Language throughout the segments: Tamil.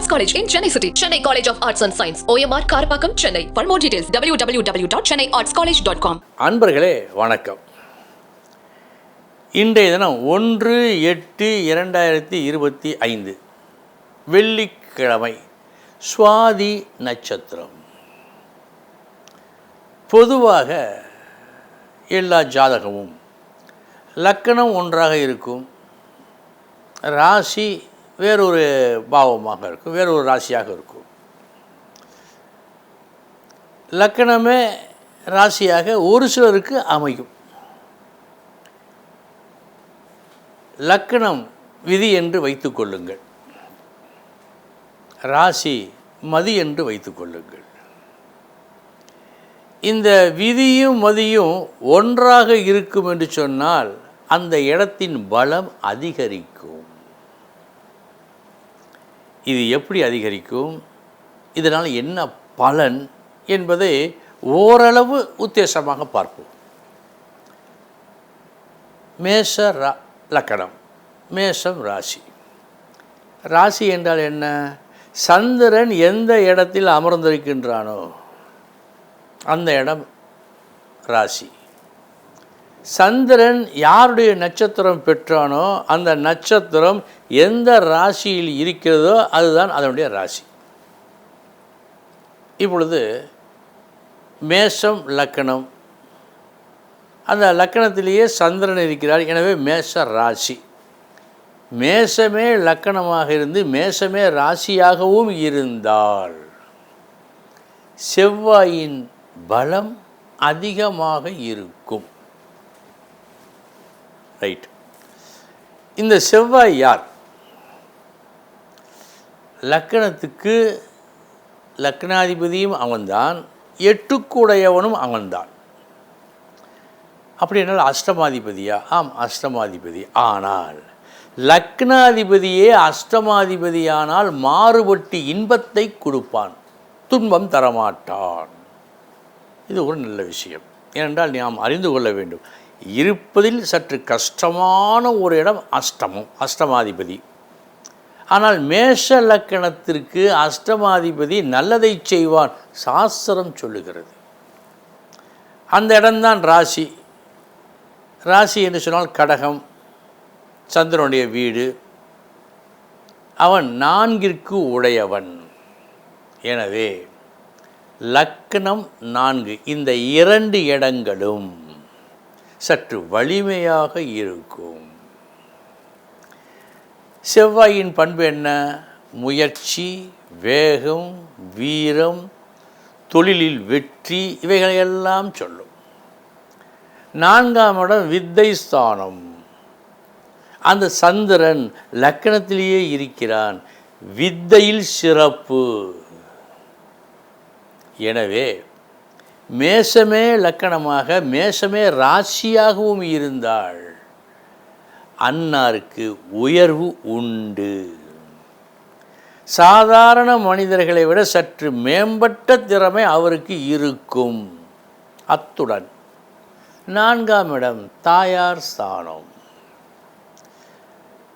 Arts college in Chennai city Chennai college of arts and science OMR Karapakkam Chennai for more details W W W dot Chennai arts college dot com அன்பர்களே வணக்கம் இன்றைய தினம் ஒன்று எட்டு இரண்டாயிரத்தி இருபத்தி ஐந்து வெள்ளிக்கிழமை சுவாதி நட்சத்திரம் பொதுவாக எல்லா ஜாதகமும் லக்கணம் ஒன்றாக இருக்கும் ராசி வேறொரு பாவமாக இருக்கும் வேறொரு ராசியாக இருக்கும். லக்கணமே ராசியாக ஒரு சிலருக்கு அமையும். லக்கணம் விதி என்று வைத்துக்கொள்ளுங்கள் ராசி மதி என்று வைத்துக்கொள்ளுங்கள் இந்த விதியும் மதியும் ஒன்றாக இருக்கும் என்று சொன்னால் அந்த இடத்தின் பலம் அதிகரிக்கும். இது எப்படி அதிகரிக்கும்? இதனால் என்ன பலன் என்பதை ஓரளவு உத்தேசமாக பார்ப்போம். மேஷ ரா லக்கணம். மேஷம் ராசி. ராசி என்றால் என்ன? சந்திரன் எந்த இடத்தில் அமர்ந்திருக்கின்றானோ அந்த இடம் ராசி. சந்திரன் யாருடைய நட்சத்திரம் பெற்றானோ அந்த நட்சத்திரம் எந்த ராசியில் இருக்கிறதோ அதுதான் அதனுடைய ராசி. இப்பொழுது மேஷம் லக்கணம். அந்த லக்கணத்திலேயே சந்திரன் இருக்கிறார். எனவே மேஷ ராசி. மேஷமே லக்கணமாக இருந்து மேஷமே ராசியாகவும் இருந்தால் செவ்வாயின் பலம் அதிகமாக இருக்கும். ரைட் இந்த செவ்வாய் யார்? லக்கணத்துக்கு லக்னாதிபதியும் அவன்தான் எட்டுக்குடையவனும் அவன்தான். அப்படி என்னால் அஷ்டமாதிபதியா? ஆம் அஷ்டமாதிபதி. ஆனால் லக்னாதிபதியே அஷ்டமாதிபதியானால் மாறுபட்டு இன்பத்தை கொடுப்பான். துன்பம் தரமாட்டான். இது ஒரு நல்ல விஷயம். ஏனென்றால் நாம் அறிந்து கொள்ள வேண்டும். இருப்பதில் சற்று கஷ்டமான ஒரு இடம் அஷ்டமம் அஷ்டமாதிபதி. ஆனால் மேஷ லக்கணத்திற்கு அஷ்டமாதிபதி நல்லதை செய்வான் சாஸ்திரம் சொல்லுகிறது. அந்த இடம்தான் ராசி. ராசி என்று சொன்னால் கடகம் சந்திரனுடைய வீடு. அவன் நான்கிற்கு உடையவன். எனவே லக்னம் நான்கு. இந்த இரண்டு இடங்களும் சற்று வலிமையாக இருக்கும். செவ்வாயின் பண்பு என்ன? முயற்சி வேகம் வீரம் தொழிலில் வெற்றி இவைகளையெல்லாம் சொல்லும். நான்காம் இடம் வித்தை ஸ்தானம். அந்த சந்திரன் லக்கணத்திலேயே இருக்கிறான். வித்தையில் சிறப்பு. எனவே மேஷமே லக்கணமாக மேஷமே ராசியாகவும் இருந்தாள். அன்னாருக்கு உயர்வு உண்டு. சாதாரண மனிதர்களை விட சற்று மேம்பட்ட திறமை அவருக்கு இருக்கும். அத்துடன் நான்காம் இடம் தாயார் ஸ்தானம்.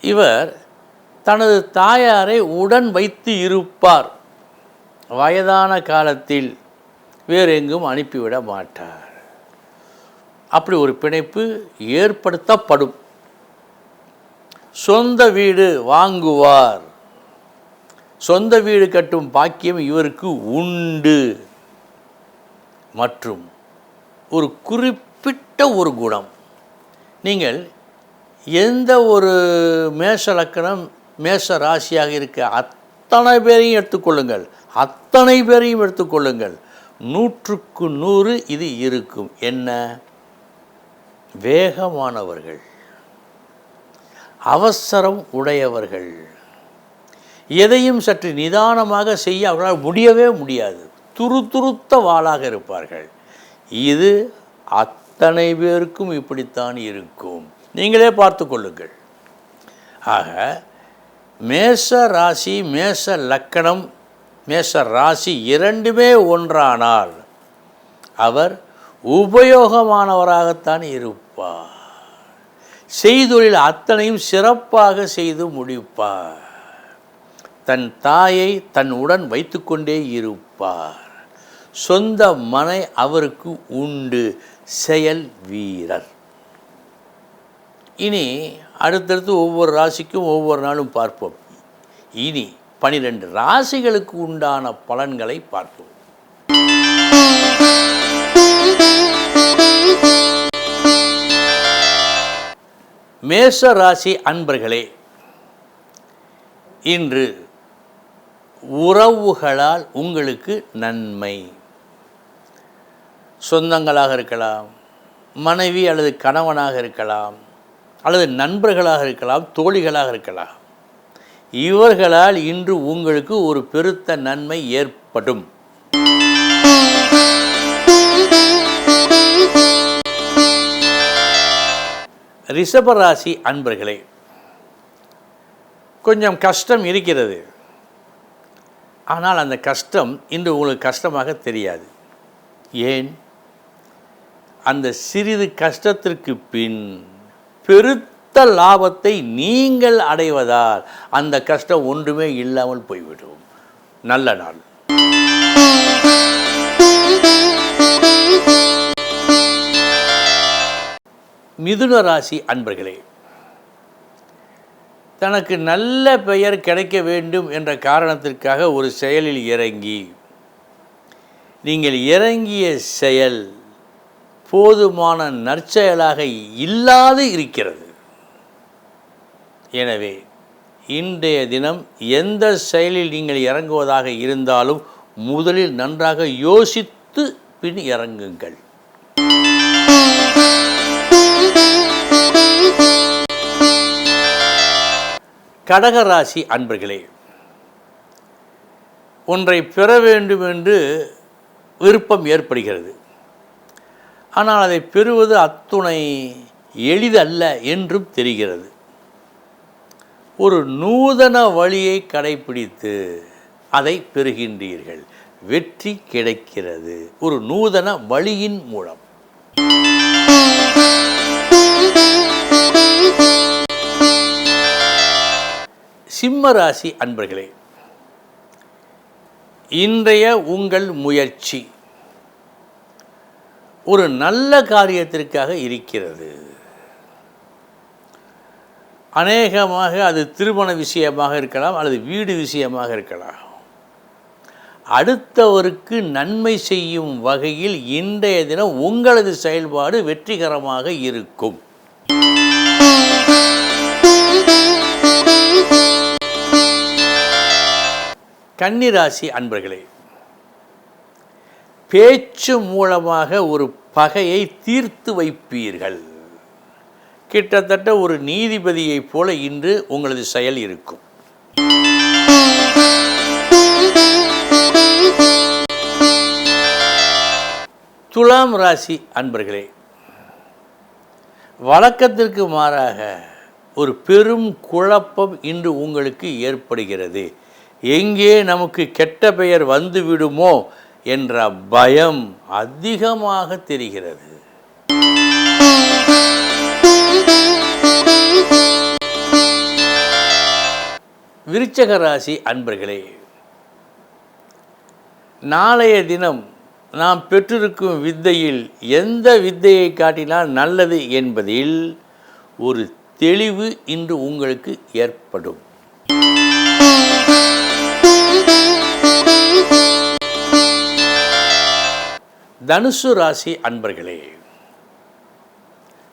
இவர் தனது தாயாரை உடன் வைத்து இருப்பார். வயதான காலத்தில் வேறு எங்கும் அனுப்பிவிட மாட்டார். அப்படி ஒரு பிணைப்பு ஏற்படுத்தப்படும். சொந்த வீடு வாங்குவார். சொந்த வீடு கட்டும் பாக்கியம் இவருக்கு உண்டு. மற்றும் ஒரு குறிப்பிட்ட ஒரு குணம். நீங்கள் எந்த ஒரு மேஷ லக்கணம் மேஷ ராசியாக இருக்க அத்தனை பேரையும் எடுத்துக்கொள்ளுங்கள். அத்தனை பேரையும் எடுத்துக்கொள்ளுங்கள். நூற்றுக்கு நூறு இது இருக்கும். என்ன? வேகமானவர்கள். அவசரம் உடையவர்கள். எதையும் சற்று நிதானமாக செய்ய அவர்களால் முடியவே முடியாது. துருதுருத்த வாளாக இருப்பார்கள். இது அத்தனை பேருக்கும் இப்படித்தான் இருக்கும். நீங்களே பார்த்து கொள்ளுங்கள். ஆக மேஷ ராசி மேஷ லக்கணம் மேஷ ராசி இரண்டுமே ஒன்றானால் அவர் உபயோகமானவராகத்தான் இருப்பார். செய்தொழில் அத்தனையும் சிறப்பாக செய்து முடிப்பார். தன் தாயை தன் உடன் வைத்துக்கொண்டே இருப்பார். சொந்த மனை அவருக்கு உண்டு. செயல் வீரர். இனி அடுத்தடுத்து ஒவ்வொரு ராசிக்கும் ஒவ்வொரு நாளும் பார்ப்போம். இனி பனிரெண்டு ராசிகளுக்கு உண்டான பலன்களை பார்ப்போம். மேஷ ராசி அன்பர்களே இன்று உறவுகளால் உங்களுக்கு நன்மை. சொந்தங்களாக இருக்கலாம் மனைவி அல்லது கணவனாக இருக்கலாம் அல்லது நண்பர்களாக இருக்கலாம் தோழிகளாக இருக்கலாம். இவர்களால் இன்று உங்களுக்கு ஒரு பெருத்த நன்மை ஏற்படும். ரிஷபராசி அன்பர்களே கொஞ்சம் கஷ்டம் இருக்கிறது. ஆனால் அந்த கஷ்டம் இன்று உங்களுக்கு கஷ்டமாக தெரியாது. ஏன்? அந்த சிறிது கஷ்டத்திற்கு பின் பெருத்த மொத்த லாபத்தை நீங்கள் அடைவதால் அந்த கஷ்டம் ஒன்றுமே இல்லாமல் போய்விடும். நல்ல நாள். மிதுன ராசி அன்பர்களே தனக்கு நல்ல பெயர் கிடைக்க வேண்டும் என்ற காரணத்திற்காக ஒரு செயலில் இறங்கி நீங்கள் இறங்கிய செயல் போதுமான நற்செயலாக இல்லாது இருக்கிறது. எனவே இன்றைய தினம் எந்த செயலில் நீங்கள் இறங்குவதாக இருந்தாலும் முதலில் நன்றாக யோசித்து பின் இறங்குங்கள். கடகராசி அன்பர்களே ஒன்றை பெற வேண்டும் என்று விருப்பம் ஏற்படுகிறது. ஆனால் அதை பெறுவது அத்துணை எளிதல்ல என்றும் தெரிகிறது. ஒரு நூதன வழியை கடைபிடித்து அதை பெறுகின்றீர்கள். வெற்றி கிடைக்கிறது. ஒரு நூதன வழியின் மூலம். சிம்ம ராசி அன்பர்களே இன்றைய உங்கள் முயற்சி ஒரு நல்ல காரியத்திற்காக இருக்கிறது. அநேகமாக அது திருமண விஷயமாக இருக்கலாம் அல்லது வீடு விஷயமாக இருக்கலாம். அடுத்தவருக்கு நன்மை செய்யும் வகையில் இன்றைய தினம் உங்களது செயல்பாடு வெற்றிகரமாக இருக்கும். கன்னிராசி அன்பர்களே பேச்சு மூலமாக ஒரு பகையை தீர்த்து வைப்பீர்கள். கிட்டத்தட்ட ஒரு நீதிபதியைப் போல இன்று உங்களது செயல் இருக்கும். துலாம் ராசி அன்பர்களே வழக்கத்திற்கு மாறாக ஒரு பெரும் குழப்பம் இன்று உங்களுக்கு ஏற்படுகிறது. எங்கே நமக்கு கெட்ட பெயர் வந்துவிடுமோ என்ற பயம் அதிகமாக தெரிகிறது. விருச்சக ராசி அன்பர்களே நாளைய தினம் நாம் பெற்றிருக்கும் வித்தையில் எந்த வித்தையை காட்டினால் நல்லது என்பதில் ஒரு தெளிவு இன்று உங்களுக்கு ஏற்படும். தனுசு ராசி அன்பர்களே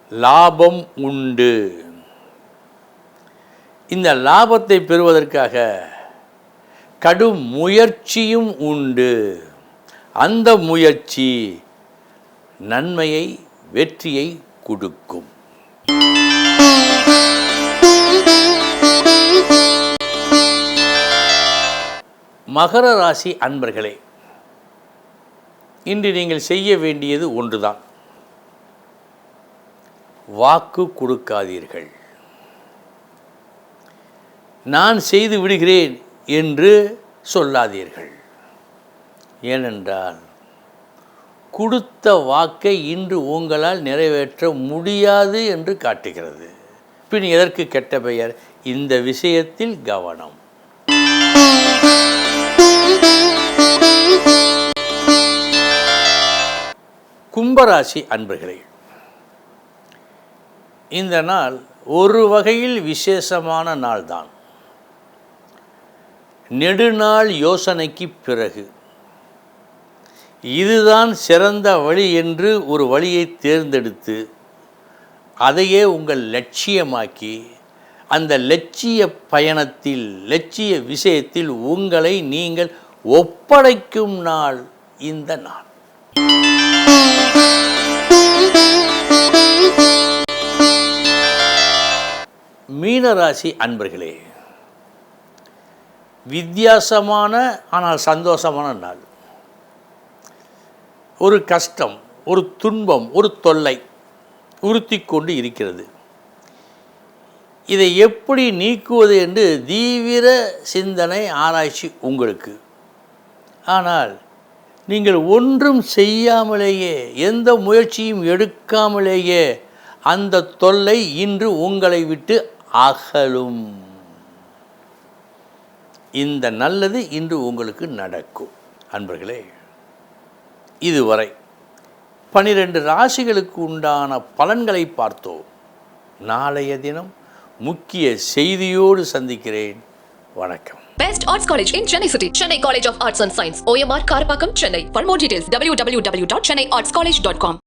லாபம் உண்டு. இந்த லாபத்தை பெறுவதற்காக கடும் முயற்சியும் உண்டு. அந்த முயற்சி நன்மையை வெற்றியை கொடுக்கும். மகர ராசி அன்பர்களே இன்று நீங்கள் செய்ய வேண்டியது ஒன்றுதான். வாக்கு கொடுக்காதீர்கள். நான் செய்து விடுகிறேன் என்று சொல்லாதீர்கள். ஏனென்றால் கொடுத்த வாக்கை இன்று உங்களால் நிறைவேற்ற முடியாது என்று காட்டுகிறது. பின் எதற்கு கெட்ட பெயர்? இந்த விஷயத்தில் கவனம். கும்பராசி அன்பர்களே இந்த நாள் ஒரு வகையில் விசேஷமான நாள்தான். நெடுநாள் யோசனைக்கு பிறகு. இதுதான் சிறந்த வழி என்று ஒரு வழியை தேர்ந்தெடுத்து அதையே உங்கள் லட்சியமாக்கி அந்த லட்சிய பயணத்தில் லட்சிய விஷயத்தில் உங்களை நீங்கள் ஒப்படைக்கும் நாள் இந்த நாள். மீனராசி அன்பர்களே வித்தியாசமான ஆனால் சந்தோஷமான நாள். ஒரு கஷ்டம் ஒரு துன்பம் ஒரு தொல்லை உறுத்தி கொண்டு இருக்கிறது. இதை எப்படி நீக்குவது என்று தீவிர சிந்தனை ஆராய்ச்சி உங்களுக்கு. ஆனால் நீங்கள் ஒன்றும் செய்யாமலேயே எந்த முயற்சியும் எடுக்காமலேயே அந்த தொல்லை இன்று உங்களை விட்டு அகலும் இந்த நல்லது இன்று உங்களுக்கு நடக்கும் அன்பர்களே இதுவரை பனிரெண்டு ராசிகளுக்கு உண்டான பலன்களை பார்த்தோம் நாளைய தினம் முக்கிய செய்தியோடு சந்திக்கிறேன் வணக்கம் Best Arts College in Chennai City. Chennai College of Arts and Science. OMR Karapakam, Chennai. For more details, www.chennaiartscollege.com.